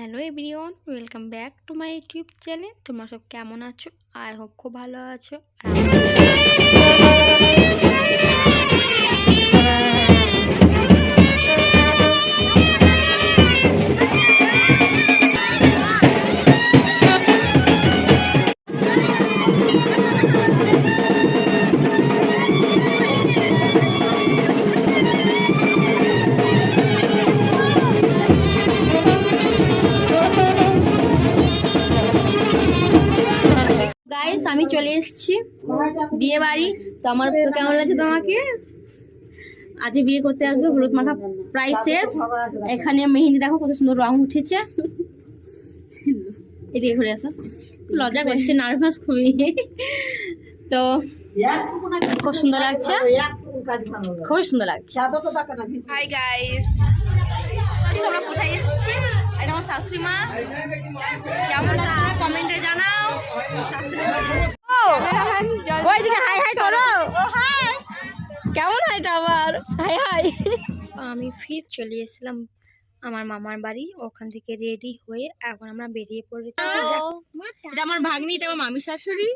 Hello everyone, welcome back to my YouTube channel. তোমরা সব কেমন আছো? আই হোপ খুব ভালো আছো। আর চলে এসেছি। বিয়ে বাড়ি। তো আমার তো কেমন লাগছে তোমাকে? আজ বিয়ে করতে আসবে, হলুদ মাখা প্রায় শেষ। এখানে মেহেন্দি দেখো, কত সুন্দর রং উঠেছে। এদিকে ঘুরে আসো। লজ্জা করছে, নার্ভাস খুবই। তো খুব সুন্দর লাগছে। খুবই সুন্দর লাগছে। গাইস আমরা কোথায় এসেছি? এটা আমার শাশুড়ি মা। কেমন লাগছে? কমেন্টে জানাও। ওই দিকে হাই হাই করো কেমন হাইটা আবার হাই হাই আমি ফির চলে এসেছিলাম আমার মামার বাড়ি ওখান থেকে রেডি হয়ে এখন আমরা বেরিয়ে পড়েছি এটা আমার ভাগ্নি এটা আমার মামি শাশুড়ি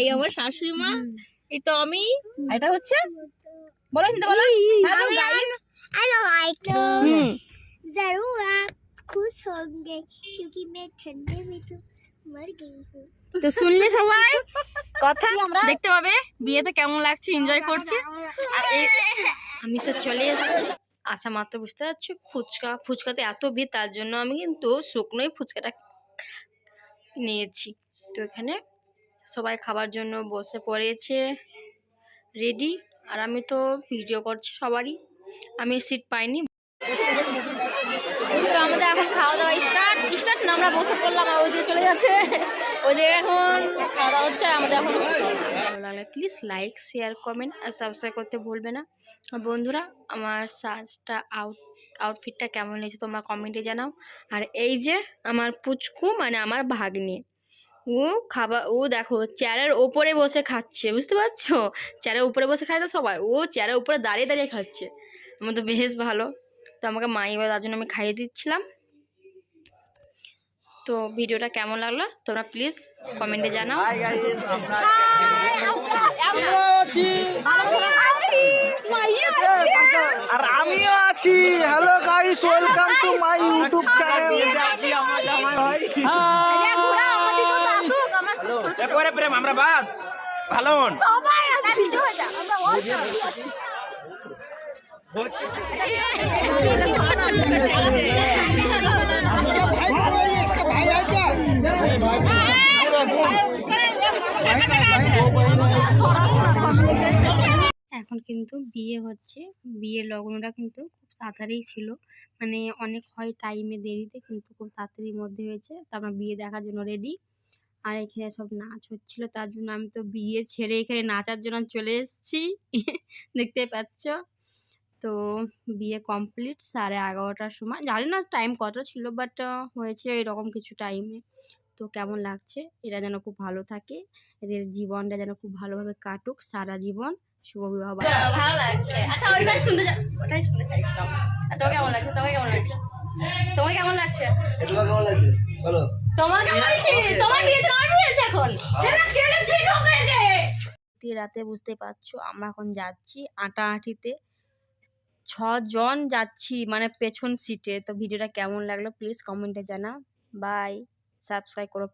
এই আমার শাশুড়ি মা এই তো আমি আর এটা হচ্ছে বলো হিন্দি বলো হ্যালো গাইস हेलो आइटम হুম जरूर आप खुश होंगे क्योंकि मैं ठंडे में तो मर गई हूँ তো শুনলে সবাই কথা দেখতে পাবে। বিয়েতে কেমন লাগছে? এনজয় করছে? আমি তো চলে এসেছি। আসা মাত্র বুঝতে পারছি ফুচকা ফুচকাতে এত ভিড় তার জন্য আমি কিন্তু শুকনোই ফুচকাটা নিয়েছি। তো এখানে সবাই খাবার জন্য বসে পড়েছে রেডি আর আমি তো ভিডিও করছি সবারই। আমি সিট পাইনি। আমাদের এখন খাওয়া দাওয়া স্টার্ট স্টার্ট না, আমরা বসে পড়লাম, আর ওইদিকে চলে যাচ্ছে। ওইদিকে এখন খাওয়া দাওয়া হচ্ছে, আমাদের এখন ভালো লাগলে প্লিজ লাইক শেয়ার কমেন্ট আর সাবস্ক্রাইব করতে ভুলবে না। বন্ধুরা, আমার সাজটা আউট আউটফিটটা কেমন লেগেছে তোমরা কমেন্টে জানাও। আর এই যে আমার পুচকু মানে আমার ভাগ্নি, ও খাবার ও দেখো চেয়ারের ওপরে বসে খাচ্ছে, বুঝতে পারছ? চেয়ারের উপরে বসে খায় তো সবাই, ও চেয়ারের উপরে দাঁড়িয়ে দাঁড়িয়ে খাচ্ছে। আমার তো বেশ ভালো। তো আমাকে মাই বলে তার জন্য আমি খাইয়ে দিচ্ছিলাম। তো ভিডিওটা কেমন লাগল? তোমরা প্লিজ কমেন্টে জানাও। আর আমিও আছি। Hello guys welcome to my YouTube channel একবারে প্রেম আমরা বাদ। ভালো হন। এখন কিন্তু বিয়ে হচ্ছে। বিয়ের লগ্নটা কিন্তু খুব তাড়াতাড়ি ছিল। মানে অনেক হয় টাইমে দেরিতে কিন্তু খুব তাড়াতাড়ির মধ্যে হয়েছে। তো আমরা বিয়ে দেখার জন্য রেডি আর এখানে সব নাচ হচ্ছিল, তার জন্য আমি তো বিয়ে ছেড়ে এখানে নাচার জন্য চলে এসেছি। দেখতে পাচ্ছ? তো বিয়ে কমপ্লিট সাড়ে এগারোটার সময়। জানি না টাইম কত ছিল বাট হয়েছে এরকম কিছু টাইমে তো কেমন লাগছে? এরা যেন খুব ভালো থাকে। এদের জীবনটা যেন খুব ভালোভাবে কাটুক সারা জীবন। শুভ বিবাহ ভালো লাগছে। আচ্ছা ওইটাই শুনতে ওটাই শুনতে চাইছিলাম। কেমন লাগছে? তোমার কেমন লাগছে? তোমার কেমন লাগছে? তোমার কেমন লাগছে? বলো। তোমার কেমন লাগছে? তোমার বিয়ে তোমার বিয়ে আছে এখন। কেন ফিট হয়ে যায় রাতে বুঝতে পারছ আমরা এখন যাচ্ছি আটাআটিতে ছজন যাচ্ছি মানে পেছন সিটে তো ভিডিওটা কেমন লাগল? প্লিজ কমেন্টে জানা বাই সাবস্ক্রাইব করো।